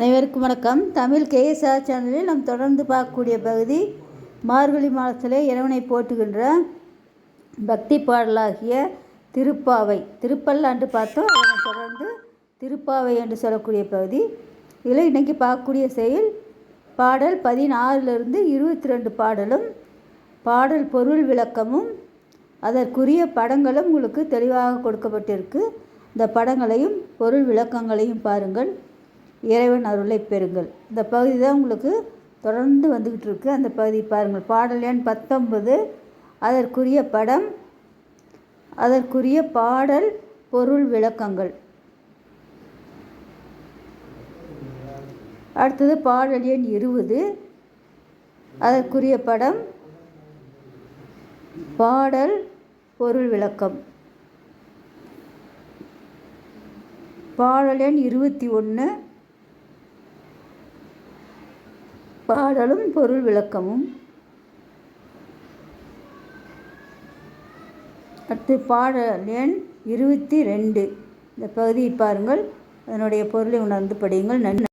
அனைவருக்கும் வணக்கம். தமிழ் கேஎஸ்ஆர் சேனலில் நாம் தொடர்ந்து பார்க்கக்கூடிய பகுதி மார்கழி மாதத்தில் இறைவனை போட்டுகின்ற பக்தி பாடலாகிய திருப்பாவை திருப்பல்லாண்டு பார்த்தோம். அதனை தொடர்ந்து திருப்பாவை என்று சொல்லக்கூடிய பகுதி. இதில் இன்றைக்கி பார்க்கக்கூடிய செயல் பாடல் பதினாறுலேருந்து இருபத்தி ரெண்டு பாடலும் பாடல் பொருள் விளக்கமும் அதற்குரிய படங்களும் உங்களுக்கு தெளிவாக கொடுக்கப்பட்டிருக்கு. இந்த படங்களையும் பொருள் விளக்கங்களையும் பாருங்கள். இறைவன் அருளை பெறுங்கள். இந்த பகுதி தான் உங்களுக்கு தொடர்ந்து வந்துக்கிட்டு இருக்குது அந்த பகுதி பாருங்கள். பாடல் எண் பத்தொன்பது. அதற்குரிய படம் அதற்குரிய பாடல் பொருள் விளக்கங்கள். அடுத்தது பாடல் எண் இருபது. அதற்குரிய படம் பாடல் பொருள் விளக்கம். பாடல் எண் இருபத்தி ஒன்று பாடலும் பொருள் விளக்கமும். அடுத்து பாடல் எண் இருபத்தி ரெண்டு. இந்த பகுதியை பாருங்கள். அதனுடைய பொருளை உணர்ந்து படியுங்கள். நன்றி.